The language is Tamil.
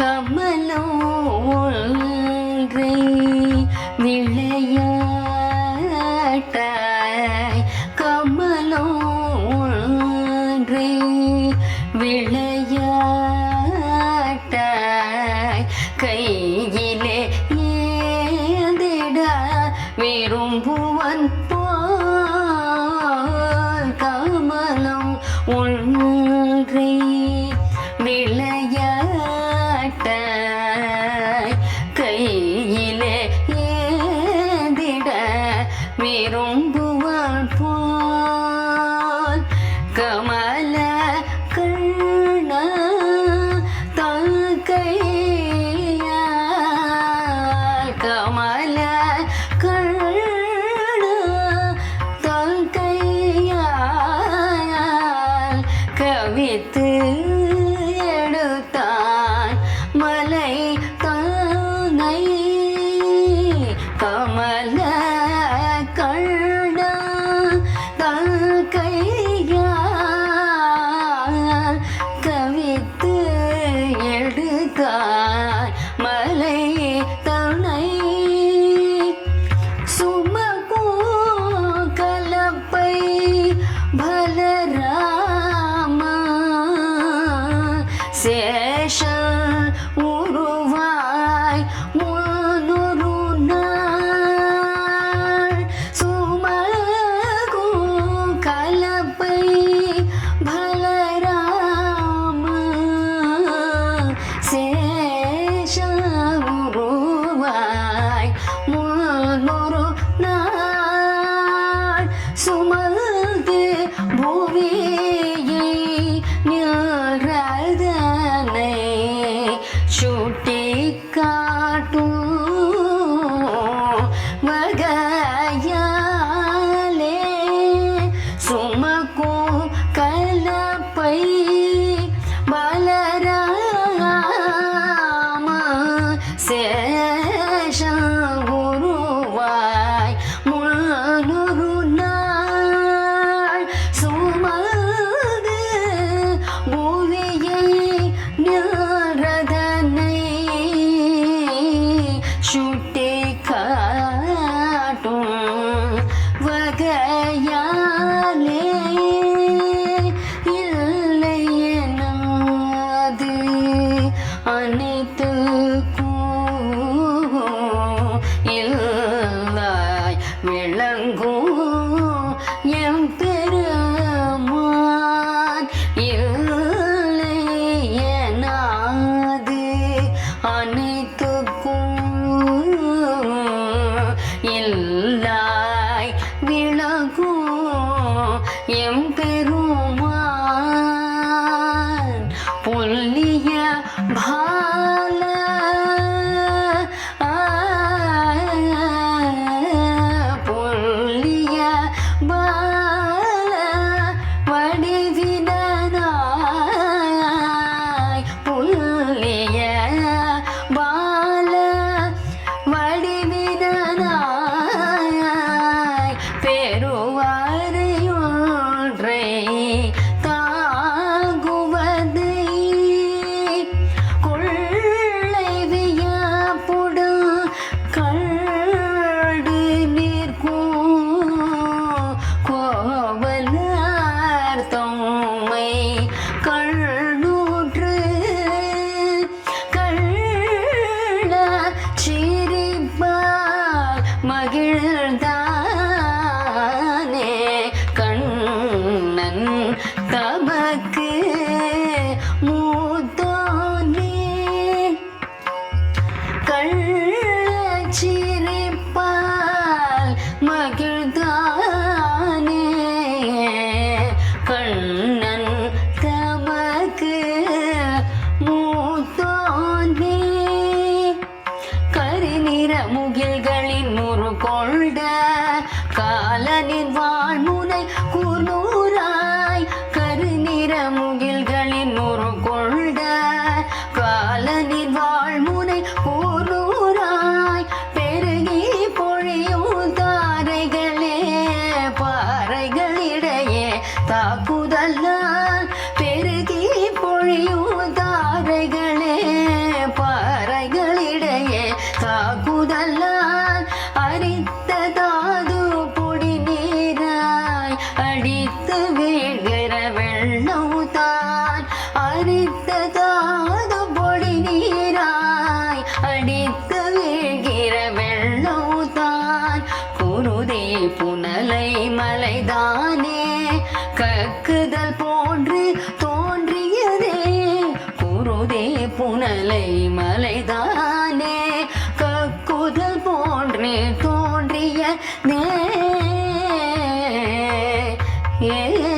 கமலோன்றை விளையாட்டாய் கமலோன்றை விளையாட்டாய் கையிலே ஏந்திட விரும்புவன் போல் கமலம் ஒன்றை விளை சேர்த்து எடுத்தான் மலை தானை கமல ചൂട്ടേക്കാ Shoot. எல்லாய் விளகும் எம் நமக்கு மூத்தோனே. கள்ள சிரிப்பால் மகிழ்ந்தானே. கண்ணன் தமக்கு மூத்தோனே. கருநிற முகில்கள் முதல் நாள் பெருகி பொழியும் தாரைகளே பாறைகளிடையே தாக்குதல் நான் அரித்த தாது பொடி நீராய் அடித்து வீழ்கிற வெள்ளம் தான். அரித்த தாது பொடி நீராய் அடித்து வீழ்கிற வெள்ளம் தான். குருதி புனலை மலைதானே கக்குதே புனலை மலைதானே? கக்குதல் போன்றே தோன்றிய நே. ஏ.